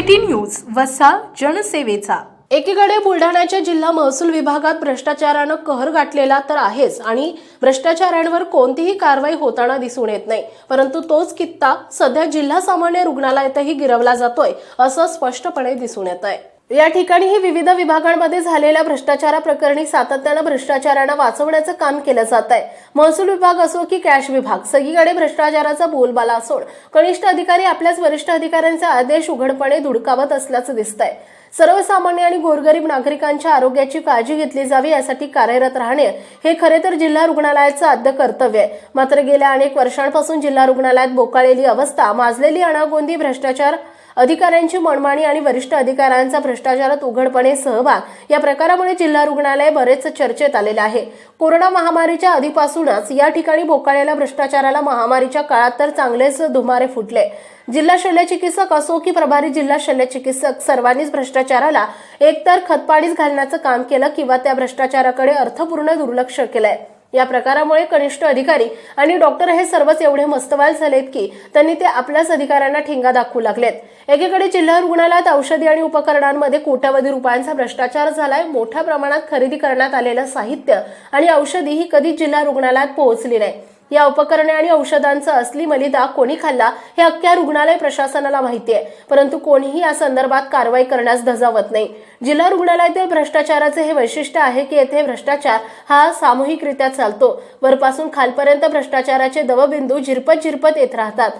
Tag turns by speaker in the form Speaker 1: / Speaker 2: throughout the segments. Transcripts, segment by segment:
Speaker 1: City news वसा जनसेवेचा.
Speaker 2: एकीकडे बुलढाण्याच्या जिल्हा महसूल विभागात भ्रष्टाचारानं कहर गाठलेला तर आहेच आणि भ्रष्टाचारांवर कोणतीही कारवाई होताना दिसून येत नाही. परंतु तोच कित्ता सध्या जिल्हा सामान्य रुग्णालयातही गिरवला जातोय असं स्पष्टपणे दिसून येत आहे या ठिकाणीही विविध विभागांमध्ये झालेल्या भ्रष्टाचाराप्रकरणी सातत्यानं भ्रष्टाचारांना वाचवण्याचं काम केलं जात आहे. महसूल विभाग असो की कॅश विभाग सगळीकडे भ्रष्टाचाराचा बोलबाला असून कनिष्ठ अधिकारी आपल्याच वरिष्ठ अधिकाऱ्यांचे आदेश उघडपणे धुडकावत असल्याचं दिसतंय. सर्वसामान्य आणि गोरगरीब नागरिकांच्या आरोग्याची काळजी घेतली जावी यासाठी कार्यरत राहणे हे खरे तर जिल्हा रुग्णालयाचं आद्य कर्तव्य आहे. मात्र गेल्या अनेक वर्षांपासून जिल्हा रुग्णालयात बोकाळलेली अवस्था माजलेली अनागोंदी भ्रष्टाचार अधिकाऱ्यांची मनमानी आणि वरिष्ठ अधिकाऱ्यांचा भ्रष्टाचारात उघडपणे सहभाग. या प्रकारामुळे जिल्हा रुग्णालय बरेच चर्चेत आलेलं आहे. कोरोना महामारीच्या आधीपासूनच या ठिकाणी बोकाळलेल्या भ्रष्टाचाराला महामारीच्या काळात तर चांगलेच धुमारे फुटले. जिल्हा शल्यचिकित्सक असो की प्रभारी जिल्हा शल्यचिकित्सक सर्वांनीच भ्रष्टाचाराला एकतर खतपाणीच घालण्याचं काम केलं किंवा त्या भ्रष्टाचाराकडे अर्थपूर्ण दुर्लक्ष केलंय. या प्रकारामुळे कनिष्ठ अधिकारी आणि डॉक्टर हे सर्वच एवढे मस्तवाल झालेत की त्यांनी ते आपल्याच अधिकाऱ्यांना ठेंगा दाखवू लागलेत. एकीकडे जिल्हा रुग्णालयात औषधी आणि उपकरणांमध्ये कोट्यवधी रुपयांचा भ्रष्टाचार झालाय. मोठ्या प्रमाणात खरेदी करण्यात आलेलं साहित्य आणि औषधी ही कधीच जिल्हा रुग्णालयात पोहोचली नाही. या उपकरणे आणि औषधांचा असली मलिदा कोणी खाल्ला हे अख्ख्या रुग्णालय प्रशासनाला माहिती आहे. परंतु कोणीही या संदर्भात कारवाई करण्यास धजावत नाही. जिल्हा रुग्णालयातील भ्रष्टाचाराचे हे वैशिष्ट्य आहे की येथे भ्रष्टाचार हा सामूहिकरित्या चालतो. वरपासून खालपर्यंत भ्रष्टाचाराचे दवबिंदू झिरपत झिरपत येत राहतात.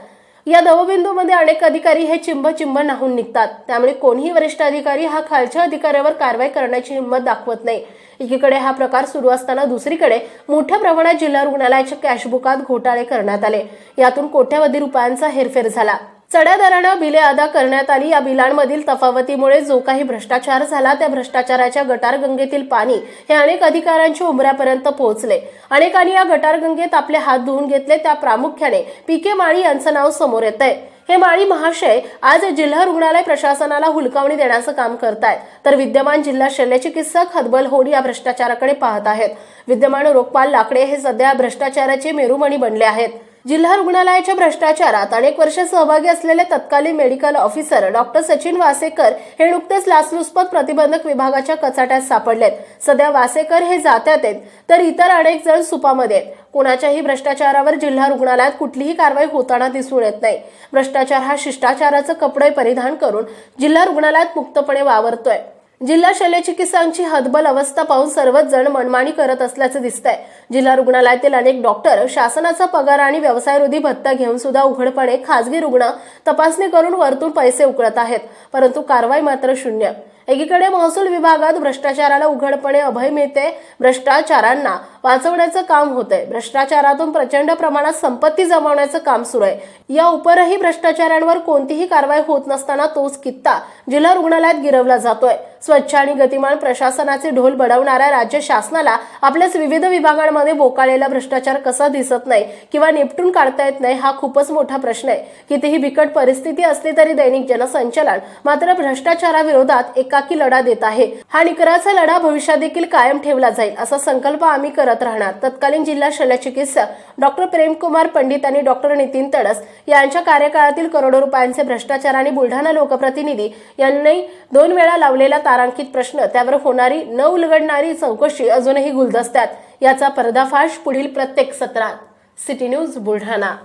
Speaker 2: या दवबिंदूमध्ये अनेक अधिकारी हे चिंब चिंब नाहून निघतात. त्यामुळे कोणीही वरिष्ठ अधिकारी हा खालच्या अधिकाऱ्यावर कारवाई करण्याची हिंमत दाखवत नाही. एकीकडे हा प्रकार सुरू असताना दुसरीकडे मोठ्या प्रमाणात जिल्हा रुग्णालयाच्या कॅशबुकात घोटाळे करण्यात आले. यातून कोट्यावधी रुपयांचा हेरफेर झाला. चढ्या दरानं बिले अदा करण्यात आली. या बिलांमधील तफावतीमुळे जो काही भ्रष्टाचार झाला त्या भ्रष्टाचाराच्या गटारगंगेतील पाणी हे अनेक अधिकाऱ्यांच्या उमऱ्यापर्यंत पोहोचले. अनेकांनी या गटारगंगेत आपले हात धुवून घेतले. त्या प्रामुख्याने पी के माळी यांचं नाव समोर येत आहे हे माळी महाशय आज जिल्हा रुग्णालय प्रशासनाला हुलकावणी देण्याचं काम करतायत. तर विद्यमान जिल्हा शल्यचिकित्सक हतबल होडी या भ्रष्टाचाराकडे पाहत आहेत. विद्यमान रोगपाल लाकडे हे सध्या भ्रष्टाचाराचे मेरुमणी बनले आहेत. जिल्हा रुग्णालयाच्या भ्रष्टाचारात अनेक वर्ष सहभागी असलेले तत्कालीन medical officer doctor Sachin Wasekar हे नुकतेच लाचलुचपत प्रतिबंधक विभागाच्या कचाट्यात सापडलेत. सध्या वासेकर हे जात्यात आहेत तर इतर अनेक जण सुपामध्ये आहेत. कोणाच्याही भ्रष्टाचारावर जिल्हा रुग्णालयात कुठलीही कारवाई होताना दिसून येत नाही. भ्रष्टाचार हा शिष्टाचाराचं कपडे परिधान करून जिल्हा रुग्णालयात मुक्तपणे वावरतोय. जिल्हा शल्यचिकित्सांची हतबल अवस्था पाहून सर्वच जण मनमानी करत असल्याचं दिसतंय. जिल्हा रुग्णालयातील अनेक डॉक्टर शासनाचा पगार आणि व्यवसायरोधी भत्ता घेऊन सुद्धा उघडपणे खासगी रुग्ण तपासणी करून वरतून पैसे उकळत आहेत. परंतु कारवाई मात्र शून्य. एकीकडे महसूल विभागात भ्रष्टाचाराला उघडपणे अभय मिळते भ्रष्टाचारांना वाचवण्याचं काम होतंय. भ्रष्टाचारातून प्रचंड प्रमाणात संपत्ती जमवण्याचं काम सुरू आहे. या उपरही भ्रष्टाचारांवर कोणतीही कारवाई होत नसताना तोच कित्ता जिल्हा रुग्णालयात गिरवला जातोय. स्वच्छ आणि गतिमान प्रशासनाचे ढोल बडवणाऱ्या राज्य शासनाला आपल्याच विविध विभागांमध्ये बोकाळलेला भ्रष्टाचार कसा दिसत नाही किंवा निपटून काढता येत नाही हा खूपच मोठा प्रश्न आहे. कितीही बिकट परिस्थिती असली तरी दैनिक जनसंचालन मात्र भ्रष्टाचाराविरोधात एका एकाकी लढा देत आहे. हा निकराचा लढा भविष्यात देखील कायम ठेवला जाईल असा संकल्प आम्ही करत राहणार. तत्कालीन जिल्हा शल्यचिकित्सक डॉक्टर प्रेमकुमार पंडित आणि डॉक्टर नितीन तडस यांच्या कार्यकाळातील करोडो रुपयांचे भ्रष्टाचार आणि बुलढाणा लोकप्रतिनिधी यांनी दोन वेळा लावलेला तारांकित प्रश्न त्यावर होणारी न उलगडणारी चौकशी अजूनही गुलदस्त्यात. याचा पर्दाफाश पुढील प्रत्येक सत्रात. City news Buldhana.